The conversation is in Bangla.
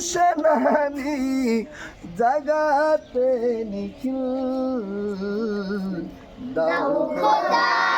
সেনানি জাগাতে নিখিল। দাও খোদা।